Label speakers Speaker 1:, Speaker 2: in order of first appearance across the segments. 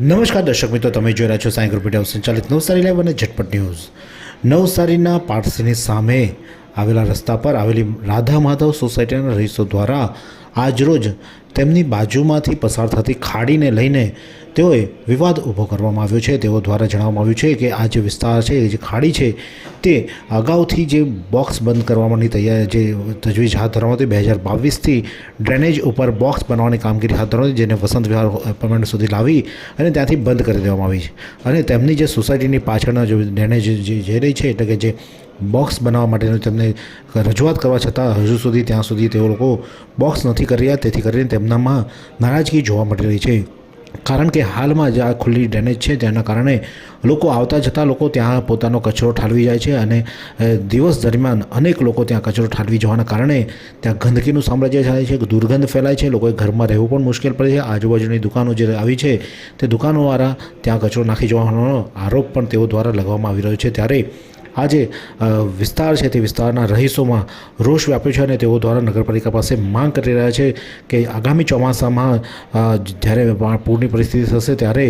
Speaker 1: નમસ્કાર દર્શક મિત્રો, તમે જોઈ રહ્યા છો સાંઈ ગ્રુપ સંચાલિત નવસારી લાઈવ અને ઝટપટ ન્યૂઝ. નવસારીના પારસીની સામે આવેલા રસ્તા પર આવેલી રાધા માધવ સોસાયટીના રહીશો દ્વારા આજરોજ તેમની બાજુમાંથી પસાર થતી ખાડીને લઈને તેઓએ વિવાદ ઊભો કરવામાં આવ્યો છે. તેઓ દ્વારા જણાવવામાં આવ્યું છે કે આ જે વિસ્તાર છે જે ખાડી છે, તે અગાઉથી જે બોક્સ બંધ કરવાની તૈયારી, જે તજવીજ હાથ ધરવામાં હતી, બે હજાર બાવીસથી ડ્રેનેજ ઉપર બોક્સ બનાવવાની કામગીરી હાથ ધરવામાં જેને વસંત વિહાર એપાર્ટમેન્ટ સુધી લાવી અને ત્યાંથી બંધ કરી દેવામાં આવી છે. અને તેમની જે સોસાયટીની પાછળના જે ડ્રેનેજ જે રહી છે, એટલે કે જે બોક્સ બનાવવા માટેનું તેમને રજૂઆત કરવા છતાં હજુ સુધી ત્યાં સુધી તેઓ લોકો બોક્સ નથી કરી રહ્યા. તેથી કરીને તેમનામાં નારાજગી જોવા મળી રહી છે. કારણ કે હાલમાં જે આ ખુલ્લી ડ્રેનેજ છે. તેના કારણે લોકો આવતા જતાં લોકો ત્યાં પોતાનો કચરો ઠાલવી જાય છે અને દિવસ દરમિયાન અનેક લોકો ત્યાં કચરો ઠાલવી જવાના કારણે ત્યાં ગંદકીનું સામ્રાજ્ય થાય છે. દુર્ગંધ ફેલાય છે. લોકોએ ઘરમાં રહેવું પણ મુશ્કેલ પડે છે. આજુબાજુની દુકાનો જે આવી છે તે દુકાનોવાળા ત્યાં કચરો નાખી જવાનો આરોપ પણ તેઓ દ્વારા લગાવવામાં આવી રહ્યો છે. ત્યારે આ જે વિસ્તાર છે તે વિસ્તારના રહીશોમાં રોષ વ્યાપ્યો છે અને તેઓ દ્વારા નગરપાલિકા પાસે માંગ કરી રહ્યા છે કે આગામી ચોમાસામાં જ્યારે પૂરની પરિસ્થિતિ થશે ત્યારે,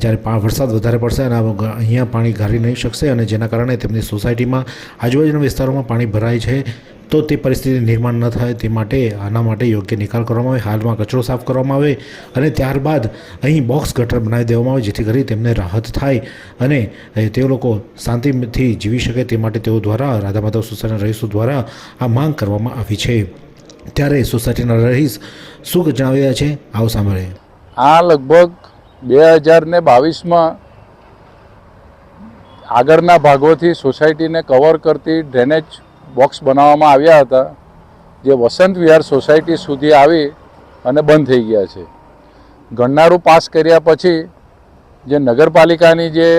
Speaker 1: જ્યારે વરસાદ વધારે પડશે અને અહીંયા પાણી ગારી નહીં શકશે અને જેના કારણે તેમની સોસાયટીમાં આજુબાજુના વિસ્તારોમાં પાણી ભરાય છે. તો તે પરિસ્થિતિ નિર્માણ ન થાય તે માટે આના માટે યોગ્ય નિકાલ કરવામાં આવે, હાલમાં કચરો સાફ કરવામાં આવે અને ત્યારબાદ અહીં બોક્સ ગટર બનાવી દેવામાં આવે, જેથી કરી તેમને રાહત થાય અને તે લોકો શાંતિથી જીવી શકે તે માટે તેઓ દ્વારા રાધા માધવ સોસાયટીના રહીશો દ્વારા આ માંગ કરવામાં આવી છે. ત્યારે સોસાયટીના રહીશ શું જણાવી રહ્યા છે? આવો સાંભળે
Speaker 2: આ લગભગ બે હજાર ને બાવીસમાં આગળના ભાગોથી સોસાયટીને કવર કરતી ડ્રેનેજ બોક્સ બનાવવામાં આવ્યા હતા, જે વસંત વિહાર સોસાયટી સુધી આવી અને બંધ થઈ ગયા છે. ગણનારું પાસ કર્યા પછી જે નગરપાલિકાની જે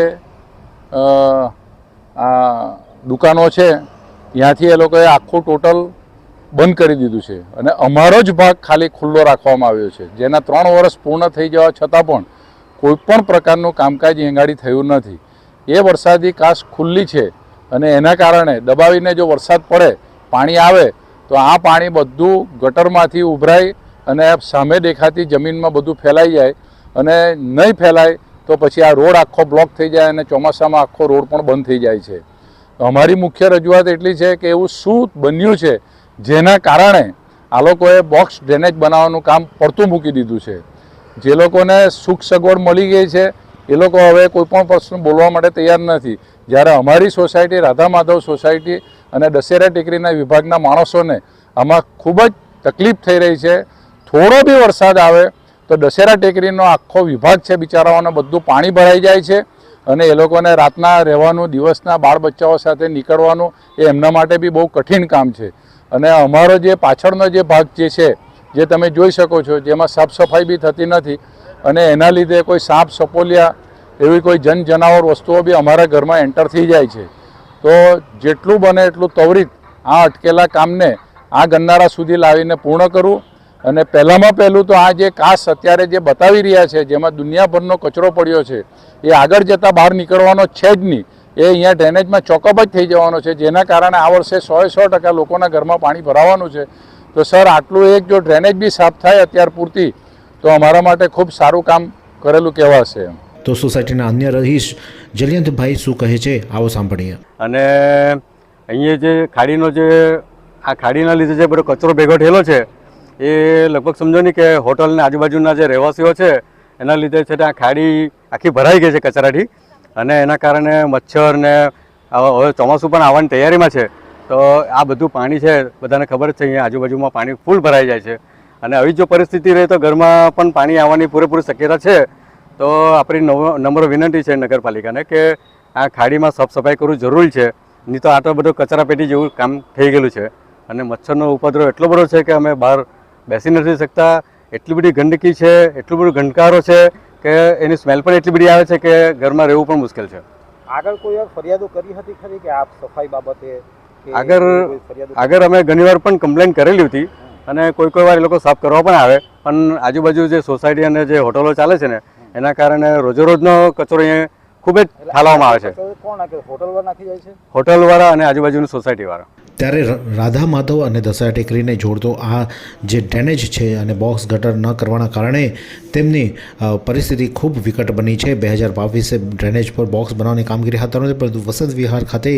Speaker 2: આ દુકાનો છે, ત્યાંથી એ લોકોએ આખું ટોટલ બંધ કરી દીધું છે. અને અમારો જ ભાગ ખાલી ખુલ્લો રાખવામાં આવ્યો છે. જેના ત્રણ વર્ષ પૂર્ણ થઈ જવા છતાં પણ કોઈપણ પ્રકારનું કામકાજ એંગાડી થયું નથી. એ વરસાદી કાશ ખુલ્લી છે. અને એના કારણે દબાવીને જો વરસાદ પડે, પાણી આવે, તો આ પાણી બધું ગટરમાંથી ઉભરાય અને સામે દેખાતી જમીનમાં બધું ફેલાઈ જાય અને નહીં ફેલાય તો પછી આ રોડ આખો બ્લોક થઈ જાય અને ચોમાસામાં આખો રોડ પણ બંધ થઈ જાય છે. અમારી મુખ્ય રજૂઆત એટલી છે કે એવું શું બન્યું છે જેના કારણે આ લોકોએ બોક્સ ડ્રેનેજ બનાવવાનું કામ પડતું મૂકી દીધું છે. જે લોકોને સુખ સગવડ મળી ગઈ છે એ લોકો હવે કોઈપણ પ્રશ્ન બોલવા માટે તૈયાર નથી. જ્યારે અમારી સોસાયટી રાધા માધવ સોસાયટી અને દશેરા ટેકરીના વિભાગના માણસોને આમાં ખૂબ જ તકલીફ થઈ રહી છે. થોડો બી વરસાદ આવે તો દશેરા ટેકરીનો આખો વિભાગ છે બિચારાઓને બધું પાણી ભરાઈ જાય છે અને એ લોકોને રાતના રહેવાનું, દિવસના બાળ બચ્ચાઓ સાથે નીકળવાનું એ એમના માટે બી બહુ કઠિન કામ છે. અને અમારો જે પાછળનો જે ભાગ જે છે, જે તમે જોઈ શકો છો, જેમાં સાફ સફાઈ બી થતી નથી અને એના લીધે કોઈ સાપ સપોલિયા એવી કોઈ જન જનાવર વસ્તુઓ બી અમારા ઘરમાં એન્ટર થઈ જાય છે. તો જેટલું બને એટલું ત્વરિત આ અટકેલા કામને આ ગન્નારા સુધી લાવીને પૂર્ણ કરવું અને પહેલામાં પહેલું તો આ જે કાસ અત્યારે જે બતાવી રહ્યા છે, જેમાં દુનિયાભરનો કચરો પડ્યો છે, એ આગળ જતાં બહાર નીકળવાનો છે જ નહીં. એ અહીંયા ડ્રેનેજમાં ચોકઅપ જ થઈ જવાનો છે, જેના કારણે આ વર્ષે સો સો ટકા લોકોના ઘરમાં પાણી ભરાવાનું છે. તો સર, આટલું એક જો ડ્રેનેજ બી સાફ થાય અત્યાર પૂરતી તો અમારા માટે ખૂબ સારું કામ કરેલું કહેવાશે
Speaker 1: તો સોસાયટીના અન્ય રહીશ જલિયંતભાઈ શું કહે છે? આવો સાંભળીએ.
Speaker 3: અને અહીંયા જે ખાડીનો જે આ ખાડીના લીધે જે બધો કચરો ભેગો થયેલો છે એ લગભગ સમજો નહીં કે હોટલને આજુબાજુના જે રહેવાસીઓ છે એના લીધે છે આ ખાડી આખી ભરાઈ ગઈ છે કચરાથી. અને એના કારણે મચ્છર ને હવે ચોમાસું પણ આવવાની તૈયારીમાં છે. તો આ બધું પાણી છે બધાને ખબર જ છે અહીંયા આજુબાજુમાં પાણી ફૂલ ભરાઈ જાય છે. અને આવી જો પરિસ્થિતિ રહે તો ઘરમાં પણ પાણી આવવાની પૂરેપૂરી શક્યતા છે. તો આપણી નવ નમ્ર વિનંતી છે નગરપાલિકાને કે આ ખાડીમાં સાફ સફાઈ કરવું જરૂરી છે. નહીં તો આટલો બધો કચરાપેટી જેવું કામ થઈ ગયેલું છે. અને મચ્છરનો ઉપદ્રવ એટલો બધો છે કે અમે બહાર બેસી નથી શકતા. એટલી બધી ગંદકી છે એટલું બધું ગંદકારો છે કે એની સ્મેલ પણ એટલી બધી આવે છે કે ઘરમાં રહેવું પણ મુશ્કેલ છે.
Speaker 4: આગળ કોઈ વાર ફરિયાદો કરી હતી ખરી કે આપ સફાઈ બાબતે
Speaker 3: આગળ આગળ અમે ઘણીવાર પણ કમ્પ્લેન કરેલી હતી. અને કોઈ કોઈ વાર એ લોકો સાફ કરવા પણ આવે. પણ આજુબાજુ જે સોસાયટી અને જે હોટલો ચાલે છે ને એના કારણે રોજેરોજનો કચરો અહીંયા ખૂબ જ ઠાલવામાં આવે છે.
Speaker 4: હોટલ વાળા છે?
Speaker 3: હોટલવાળા અને આજુબાજુની સોસાયટીવાળા
Speaker 1: ત્યારે રાધા માધવ અને દશા ટેકરીને જોડતો આ જે ડ્રેનેજ છે અને બોક્સ ગટર ન કરવાના કારણે તેમની પરિસ્થિતિ ખૂબ વિકટ બની છે. બે હજાર બાવીસે ડ્રેનેજ પર બોક્સ બનાવવાની કામગીરી હાથ ધરવાની પરંતુ વસંત વિહાર ખાતે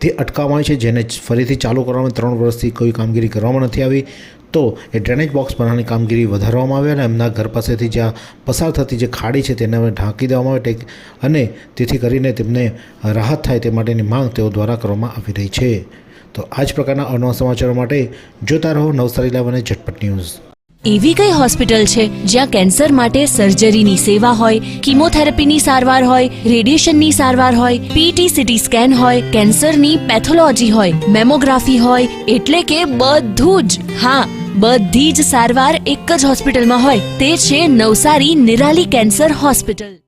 Speaker 1: તે અટકાવવામાં છે, જેને ફરીથી ચાલુ કરવામાં ત્રણ વર્ષથી કોઈ કામગીરી કરવામાં નથી આવી. તો એ ડ્રેનેજ બોક્સ બનાવવાની કામગીરી વધારવામાં આવે અને એમના ઘર પાસેથી જ્યાં પસાર થતી જે ખાડી છે તેને ઢાંકી દેવામાં આવે અને તેથી કરીને તેમને રાહત થાય તે માટેની માંગ તેઓ દ્વારા કરવામાં આવી રહી છે. તો આ જ પ્રકારના અવનવા સમાચારો માટે જોતા રહો નવસારી અને ઝટપટ ન્યૂઝ.
Speaker 5: એવી કઈ હોસ્પિટલ છે જ્યાં કેન્સર માટે સર્જરીની સેવા હોય, કિમોથેરાપીની સારવાર હોય, રેડિયેશનની સારવાર હોય પીટી સીટી સ્કેન હોય, કેન્સરની પેથોલોજી હોય, મેમોગ્રાફી હોય, એટલે કે બધું જ. હા, બધી જ સારવાર એક જ હોસ્પિટલમાં હોય, તે છે નવસારી નિરાલી કેન્સર હોસ્પિટલ.